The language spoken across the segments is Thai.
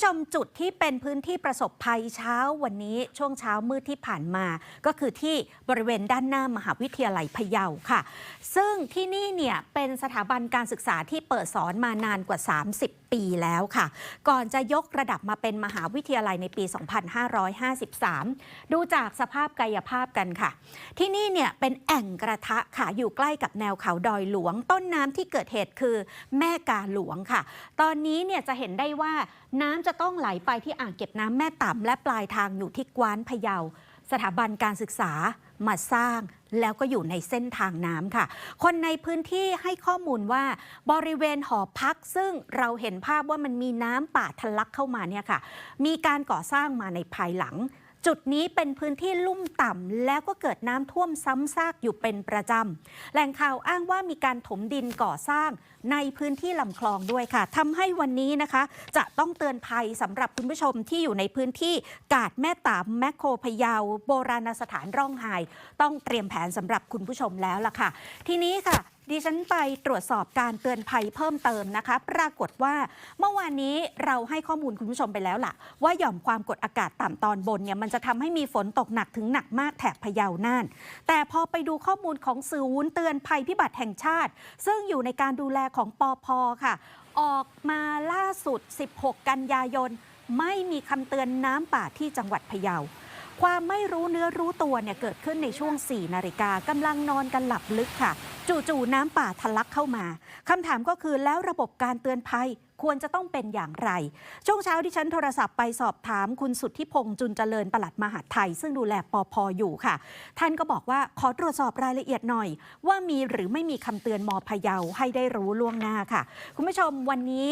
ผู้ชมจุดที่เป็นพื้นที่ประสบภัยเช้าวันนี้ช่วงเช้ามืดที่ผ่านมา ก็คือที่บริเวณด้านหน้ามหาวิทยาลัยพะเยาค่ะ ซึ่งที่นี่เนี่ยเป็นสถาบันการศึกษาที่เปิดสอนมานานกว่า 30 ปีแล้วค่ะ ก่อนจะยกระดับมาเป็นมหาวิทยาลัยในปี 2553 ดูจากสภาพกายภาพกันค่ะ ที่นี่เนี่ยเป็นแอ่งกระทะค่ะ อยู่ใกล้กับแนวเขาดอยหลวง ต้นน้ำที่เกิดเหตุคือแม่กาหลวงค่ะ ตอนนี้เนี่ยจะเห็นได้ว่าน้ำจะต้องไหลไปที่อ่างเก็บน้ำแม่ต่ำและปลายทางอยู่ที่กวานพะเยา สถาบันการศึกษา มาสร้างแล้วก็อยู่ในเส้นทางน้ำค่ะ คนในพื้นที่ให้ข้อมูลว่าบริเวณหอพักซึ่งเราเห็นภาพว่ามันมีน้ำป่าทะลักเข้ามาเนี่ยค่ะ มีการก่อสร้างมาในภายหลัง จุดนี้เป็นพื้นที่ลุ่มต่ำแล้วก็เกิดน้ำท่วมซ้ำซากอยู่เป็นประจำ แหล่งข่าวอ้างว่ามีการถมดินก่อสร้างในพื้นที่ลำคลองด้วยค่ะทำให้วันนี้นะคะ จะต้องเตือนภัยสำหรับคุณผู้ชมที่อยู่ในพื้นที่กาดแม่ตามแมคโครพยาวโบราณสถานร่องไห้ต้องเตรียมแผนสำหรับคุณผู้ชมแล้วล่ะค่ะ ทีนี้ค่ะ ดิฉันไปตรวจสอบการเตือนภัยเพิ่มเติมนะคะ ปรากฏว่าเมื่อวานนี้เราให้ข้อมูลคุณผู้ชมไปแล้วล่ะ ว่าหย่อมความกดอากาศต่ำตอนบนเนี่ยมันจะทำให้มีฝนตกหนักถึงหนักมากแถบพะเยาน่าน แต่พอไปดูข้อมูลของศูนย์เตือนภัยพิบัติแห่งชาติ ซึ่งอยู่ในการดูแลของปอพค่ะ ออกมาล่าสุด 16 กันยายน ไม่มีคำเตือนน้ำป่าที่จังหวัดพะเยา ความไม่รู้เนื้อรู้ตัวเนี่ยเกิดขึ้นในช่วง 4 นาฬิกากำลังนอนกันหลับลึกค่ะ จู่ๆน้ำป่าทะลักเข้ามาคำถามก็คือแล้วระบบการเตือนภัยควรจะต้องเป็นอย่างไร ช่วงเช้าที่ฉันโทรศัพท์ไปสอบถามคุณสุทธิพงษ์จุนเจริญปลัดมหาไทย ซึ่งดูแลปอพออยู่ค่ะ ท่านก็บอกว่าขอตรวจสอบรายละเอียดหน่อย ว่ามีหรือไม่มีคำเตือนมอพะเยาให้ได้รู้ล่วงหน้าค่ะ คุณผู้ชมวันนี้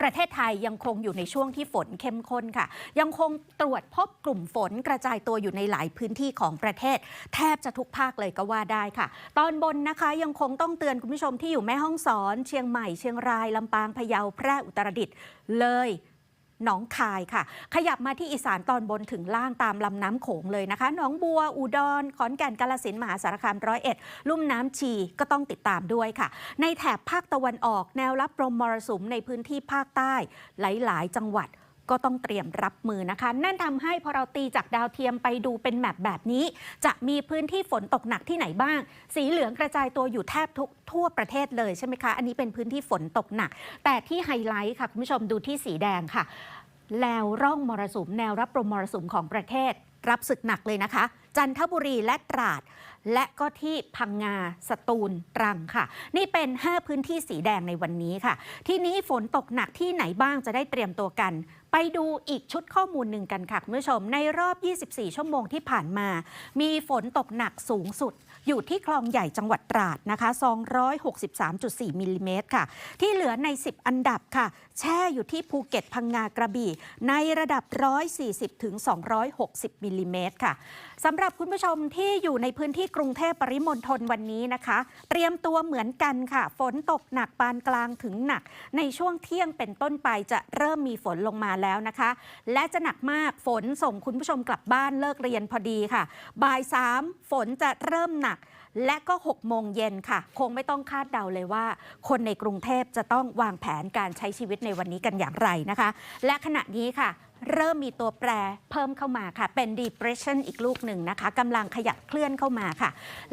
ประเทศไทยยังคงอยู่ในช่วงที่ฝนเข้มข้นค่ะ ยังคงตรวจพบกลุ่มฝนกระจายตัวอยู่ในหลายพื้นที่ของประเทศ แทบจะทุกภาคเลยก็ว่าได้ค่ะ ตอนบนนะคะยังคงต้องเตือนคุณผู้ชมที่อยู่แม่ห้องสอน เชียงใหม่เชียงรายลำปางพะเยาแพร่อุตรดิตถ์เลย หนองคายค่ะ ขยับมาที่อีสานตอนบนถึงล่างตามลำน้ำโขงเลยนะคะหนองบัว อุดร ขอนแก่นกาลสินมหาสารคามร้อยเอ็ดลุ่มน้ำชีก็ต้องติดตามด้วยค่ะ ในแถบภาคตะวันออกแนวรับลมมรสุมในพื้นที่ภาคใต้หลาย ๆ จังหวัด ก็ต้องเตรียมรับมือนะคะ นั่นทำให้พอเราตีจากดาวเทียมไปดูเป็นแมปแบบนี้ จะมีพื้นที่ฝนตกหนักที่ไหนบ้าง สีเหลืองกระจายตัวอยู่แทบทุกทั่วประเทศเลยใช่ไหมคะ อันนี้เป็นพื้นที่ฝนตกหนัก แต่ที่ไฮไลท์ค่ะคุณผู้ชมดูที่สีแดงค่ะ แนวร่องมรสุม แนวรับลมมรสุมของประเทศ รับศึกหนักเลยนะคะ จันทบุรีและตราดและก็ที่พังงา สตูล ตรังค่ะ นี่เป็น 5 พื้นที่สีแดงในวันนี้ค่ะ ที่นี้ฝนตกหนักที่ไหนบ้างจะได้เตรียมตัวกัน ไปดูอีกชุดข้อมูลหนึ่งกันค่ะคุณผู้ชม ในรอบ 24 ชั่วโมงที่ผ่านมา มีฝนตกหนักสูงสุด อยู่ที่คลองใหญ่จังหวัดตราดนะคะ263.4มิลลิเมตรค่ะ ที่เหลือใน 10 อันดับค่ะ แช่อยู่ที่ภูเก็ตพังงากระบี่ ในระดับ 140ถึง260มิลลิเมตรค่ะสำหรับคุณผู้ชมที่อยู่ในพื้นที่กรุงเทพปริมณฑลวันนี้นะคะ เตรียมตัวเหมือนกันค่ะ ฝนตกหนักปานกลางถึงหนัก ในช่วงเที่ยงเป็นต้นไปจะเริ่มมีฝนลงมาแล้วนะคะ และจะหนักมากฝนส่งคุณผู้ชมกลับบ้านเลิกเรียนพอดีค่ะ บ่ายสามฝนจะเริ่มหนักและก็ 6 โมงเย็นค่ะ คงไม่ต้องคาดเดาเลยว่า คนในกรุงเทพจะต้องวางแผนการใช้ชีวิตในวันนี้กันอย่างไรนะคะ และขณะนี้ค่ะเริ่มมีตัวแปรเพิ่มเข้ามาค่ะ เป็น depression อีกลูกหนึ่งนะคะกำลังขยับเคลื่อนเข้ามาค่ะ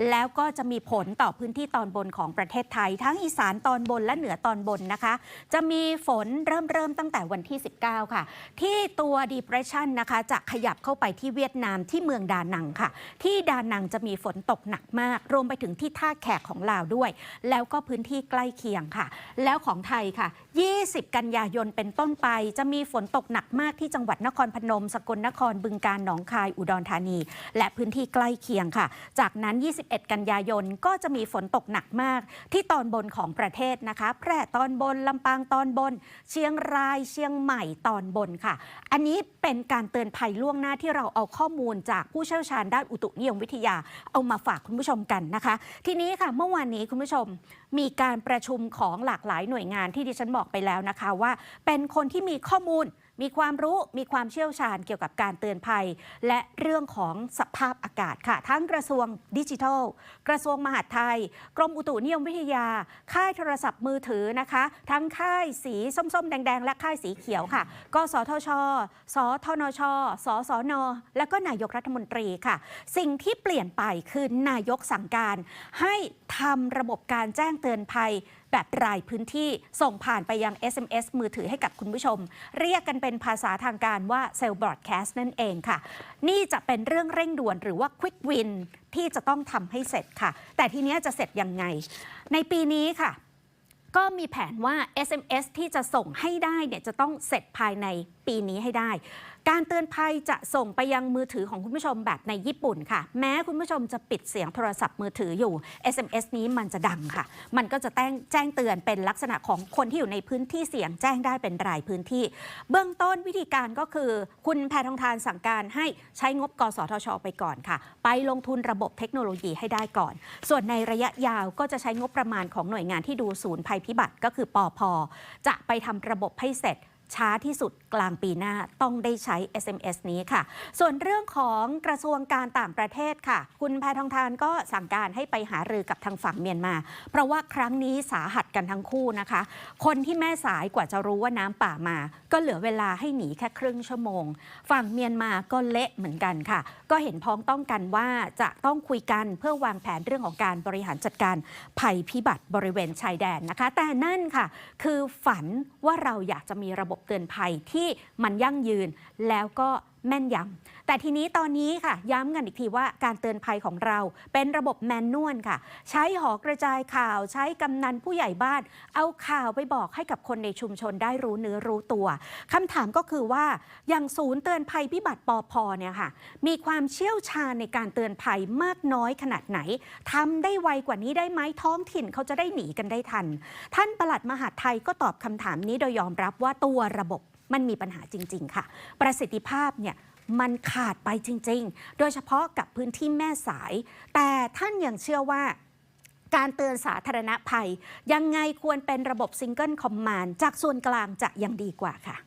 แล้วก็จะมีผลต่อพื้นที่ตอนบนของประเทศไทย ทั้งอีสานตอนบนและเหนือตอนบนนะคะ จะมีฝนเริ่มเริ่มตั้งแต่วันที่ 19 ค่ะ ที่ตัว depression นะคะ จะขยับเข้าไปที่เวียดนามที่เมืองดานังค่ะ ที่ดานังจะมีฝนตกหนักมาก รวมไปถึงที่ท่าแขกของลาวด้วย แล้วก็พื้นที่ใกล้เคียงค่ะ แล้วของไทยค่ะ 20 กันยายนเป็นต้นไป จะมีฝนตกหนักมากที่จังหวัดนครพนม สกลนครบึงกาฬหนองคายอุดรธานี และพื้นที่ใกล้เคียงค่ะ จากนั้น 21 กันยายนก็จะมีฝนตกหนักมาก ที่ตอนบนของประเทศนะคะ แพร่ตอนบนลำปางตอนบน เชียงรายเชียงใหม่ตอนบนค่ะ อันนี้เป็นการเตือนภัยล่วงหน้าที่เราเอาข้อมูลจากผู้เชี่ยวชาญด้านอุตุนิยมวิทยาเอามาฝากคุณผู้ชมกันนะคะ ทีนี้ค่ะเมื่อวานนี้คุณผู้ชมมีการประชุมของหลากหลายหน่วยงานที่ดิฉันบอกไปแล้วนะคะว่า เป็นคนที่มีข้อมูลมีความรู้มีความเชี่ยวชาญเกี่ยวกับการเตือนภัย และเรื่องของสภาพอากาศค่ะ ทั้งกระทรวงดิจิทัล กระทรวงมหาดไทย กรมอุตุนิยมวิทยา ค่ายโทรศัพท์มือถือนะคะ ทั้งค่ายสีส้มๆ แดง ๆ และค่ายสีเขียวค่ะกสทช สทนช สสน และก็นายกรัฐมนตรีค่ะ สิ่งที่เปลี่ยนไปคือนายกสั่งการให้ทำระบบการแจ้งเตือนภัย แบบรายพื้นที่ส่งผ่านไปยัง SMS มือถือให้กับคุณผู้ชม เรียกกันเป็นภาษาทางการว่าเซลล์บรอดแคสต์นั่นเองค่ะ นี่จะเป็นเรื่องเร่งด่วนหรือว่าควิกวินที่จะต้องทำให้เสร็จค่ะ แต่ทีนี้จะเสร็จยังไง ในปีนี้ค่ะก็มีแผนว่า SMS ที่จะส่งให้ได้เนี่ยจะต้องเสร็จภายในปีนี้ให้ได้ การเตือนภัยจะส่งไปยังมือถือของคุณผู้ชมแบบในญี่ปุ่นค่ะ แม้คุณผู้ชมจะปิดเสียงโทรศัพท์มือถืออยู่ SMS นี้มันจะดังค่ะ มันก็จะแจ้งแจ้งเตือนเป็นลักษณะของคนที่อยู่ในพื้นที่เสี่ยงแจ้งได้เป็นรายพื้นที่ เบื้องต้นวิธีการก็คือ คุณแพทองทานสั่งการให้ใช้งบกสทช ไปก่อนค่ะ ไปลงทุนระบบเทคโนโลยีให้ได้ก่อน ส่วนในระยะยาวก็จะใช้งบประมาณของหน่วยงานที่ดูศูนย์ภัยพิบัติก็คือปอพจะไปทำระบบให้เสร็จช้าที่สุด กลางปีหน้าต้องได้ใช้ SMS นี้ค่ะ ส่วนเรื่องของกระทรวงการต่างประเทศค่ะ คุณแพทองทานก็สั่งการให้ไปหารือกับทางฝั่งเมียนมา เพราะว่าครั้งนี้สาหัสกันทั้งคู่นะคะ คนที่แม่สายกว่าจะรู้ว่าน้ำป่ามา ก็เหลือเวลาให้หนีแค่ครึ่งชั่วโมง ฝั่งเมียนมาก็เละเหมือนกันค่ะ ก็เห็นพ้องต้องกันว่าจะต้องคุยกันเพื่อวางแผนเรื่องของการบริหารจัดการภัยพิบัติบริเวณชายแดนนะคะ แต่นั่นค่ะ คือฝันว่าเราอยากจะมีระบบเตือนภัยที่มันยั่งยืนแล้วก็แม่นยำแต่ทีนี้ตอนนี้ค่ะ ย้ำกันอีกทีว่าการเตือนภัยของเราเป็นระบบแมนนวลค่ะ ใช้หอกระจายข่าวใช้กำนันผู้ใหญ่บ้าน เอาข่าวไปบอกให้กับคนในชุมชนได้รู้เนื้อรู้ตัวคำถามก็คือว่าอย่างศูนย์เตือนภัยพิบัติปอพเนี่ยค่ะ มีความเชี่ยวชาญในการเตือนภัยมากน้อยขนาดไหนทำได้ไวกว่านี้ได้ไหมท้องถิ่นเขาจะได้หนีกันได้ทัน ท่านปลัดมหาดไทยก็ตอบคำถามนี้โดยยอมรับว่าตัวระบบ มันมีปัญหาจริง ๆ ค่ะ ประสิทธิภาพเนี่ยมันขาดไปจริง ๆ โดยเฉพาะกับพื้นที่แม่สาย แต่ท่านยังเชื่อว่าการเตือนสาธารณภัย ยังไงควรเป็นระบบซิงเกิลคอมมานด์จากส่วนกลางจะยังดีกว่าค่ะ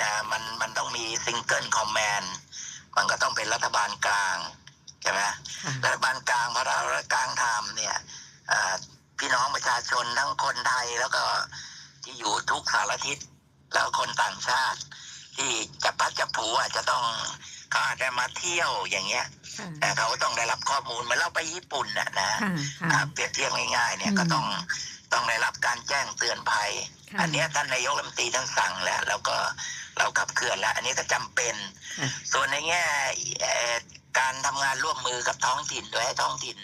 นะมันมันต้องมีซิงเกิลคอมแมนมันก็ต้องเป็นรัฐบาลกลางใช่ไหมรัฐบาลกลางพอเรารัฐกลางทำเนี่ยอ่าพี่น้องประชาชนทั้งคนไทยแล้วก็ที่อยู่ทุกสารทิศ แล้วคนต่างชาติ ที่จะพัดจะผูอาจจะต้องเขาอาจจะมาเที่ยวอย่างเงี้ยแต่เขาต้องได้รับข้อมูลเหมือนเราไปญี่ปุ่นน่ะนะอ่าเปรียบเทียบง่ายๆเนี่ยอืมก็ต้องต้องได้รับการแจ้งเตือนภัยค่ะอันเนี้ยท่านนายกรัฐมนตรีท่านสั่งแล้วแล้วก็เราขับเคลื่อนแล้ว อันนี้ก็จำเป็นค่ะส่วนในแง่เอ่อการทำงานร่วมมือกับท้องถิ่นโดยให้ท้องถิ่น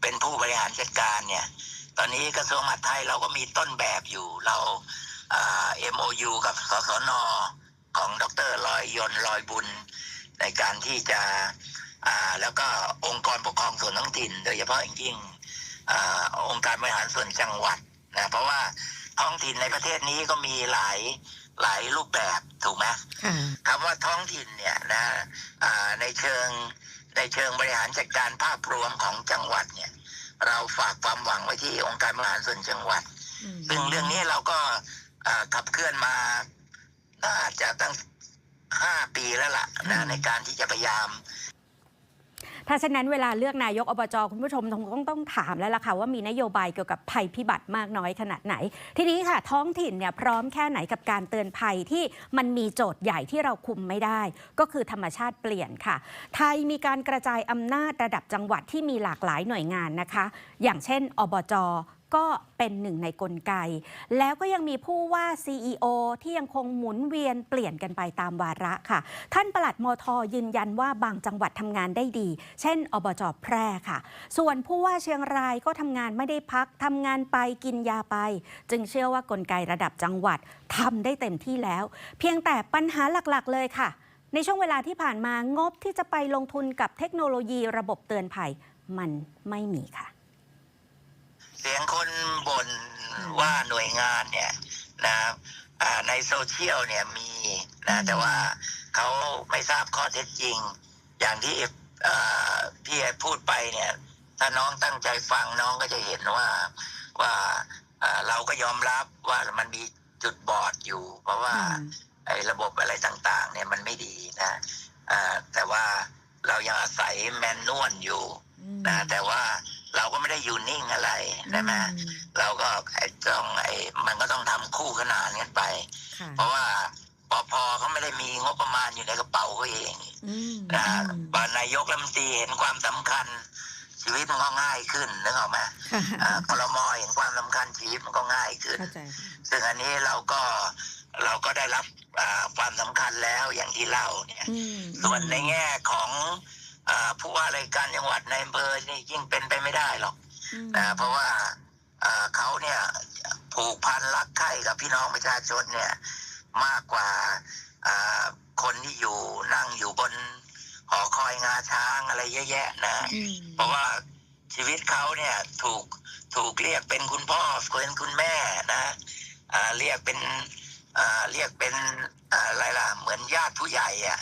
เป็นผู้บริหารจัดการเนี่ย ตอนนี้กระทรวงมหาดไทยเราก็มีต้นแบบอยู่เรา เอ็มโอยูกับสสนของดรลอยยนต์ลอยบุญ ในการที่จะอ่าแล้วก็องค์กรปกครองส่วนท้องถิ่น โดยเฉพาะอย่างยิ่งอาองค์การบริหารส่วนจังหวัดนะเพราะว่าท้องถิ่นในประเทศนี้ก็มีหลายหลายรูปแบบถูกไหมคำว่าท้องถิ่นเนี่ยนะอ่าในเชิงในเชิงบริหารจัดการภาพรวมของจังหวัดเนี่ย เราฝากความหวังไว้ที่องค์การบริหารส่วนจังหวัด ซึ่งเรื่องนี้เราก็อ่าขับ เคลื่อนมาน่าจะตั้งห้าปีแล้วล่ะนะอืมในการที่จะพยายามถ้าฉะนั้นเวลาเลือกนายกอบจคุณผู้ชมต้องต้องต้องถามแล้วล่ะค่ะว่ามีนโยบายเกี่ยวกับภัยพิบัติมากน้อยขนาดไหน ทีนี้ค่ะ ท้องถิ่นเนี่ยพร้อมแค่ไหนกับการเตือนภัยที่มันมีโจทย์ใหญ่ที่เราคุมไม่ได้ ก็คือธรรมชาติเปลี่ยนค่ะ ไทยมีการกระจายอำนาจระดับจังหวัดที่มีหลากหลายหน่วยงานนะคะ อย่างเช่น อบจ ก็เป็นหนึ่งในกลไก แล้วก็ยังมีผู้ว่า CEO ที่ยังคงหมุนเวียนเปลี่ยนกันไปตามวาระค่ะ ท่านปลัดมทยืนยันว่าบางจังหวัดทำงานได้ดี เช่น อบจแพร่ค่ะ ส่วนผู้ว่าเชียงรายก็ทำงานไม่ได้พักทำงานไปกินยาไป จึงเชื่อว่ากลไกระดับจังหวัดทำได้เต็มที่แล้ว เพียงแต่ปัญหาหลักๆ เลยค่ะ ในช่วงเวลาที่ผ่านมางบที่จะไปลงทุนกับเทคโนโลยีระบบเตือนภัย มันไม่มีค่ะ เสียงคนบ่นว่าหน่วยงานเนี่ยนะอ่าในโซเชียลเนี่ยมีอืนะมแต่ว่าเขาไม่ทราบข้อเท็จจริง อย่างที่เอ่อพี่พูดไปเนี่ย ถ้าน้องตั้งใจฟังน้องก็จะเห็นว่าว่าอ่าเราก็ยอมรับว่ามันมีจุดบอดอยู่ เพราะว่าไอ้ระบบอะไรต่างๆ เนี่ยมันไม่ดีนะอ่าแต่ว่าเรายังอาศัยแมนนวลอยู่อืมนะแต่ว่า เราก็ไม่ได้อยู่นิ่งอะไรใช่ไหมอืมเราก็ไอ้ต้องไอ้มันก็ต้องทำคู่ขนานกันไปค่ะเพราะว่าปพเขาไม่ได้มีงบประมาณอยู่ในกระเป๋าเขาเองอืมนะอืมบานายกรัฐมนตรีเห็นความสำคัญ ชีวิตมันก็ง่ายขึ้นนึกออกไหมค่ะอ่าคลมเห็นความสำคัญชีวิตมันก็ง่ายขึ้นเข้าใจค่ะซึ่งอันนี้เราก็เราก็ได้รับอ่าความสำคัญแล้วอย่างที่เล่าเนี่ยอืมส่วนในแง่ของอา ผู้ว่าราชการจังหวัดในอำเภอนี่ยิ่งเป็นไปไม่ได้หรอกอืมนะเพราะว่าอ่าเขาเนี่ยผูกพันรักใคร่กับพี่น้องประชาชนเนี่ยมากกว่าอ่าคนที่อยู่นั่งอยู่บนหอคอยงาช้างอะไรเยอะแยะนะอืมเพราะว่าชีวิตเขาเนี่ยถูกถูกเรียกเป็นคุณพ่อเป็นคุณแม่นะอ่าเรียกเป็นอ่าเรียกเป็นอ่าอะไรล่ะเหมือนญาติผู้ใหญ่อะ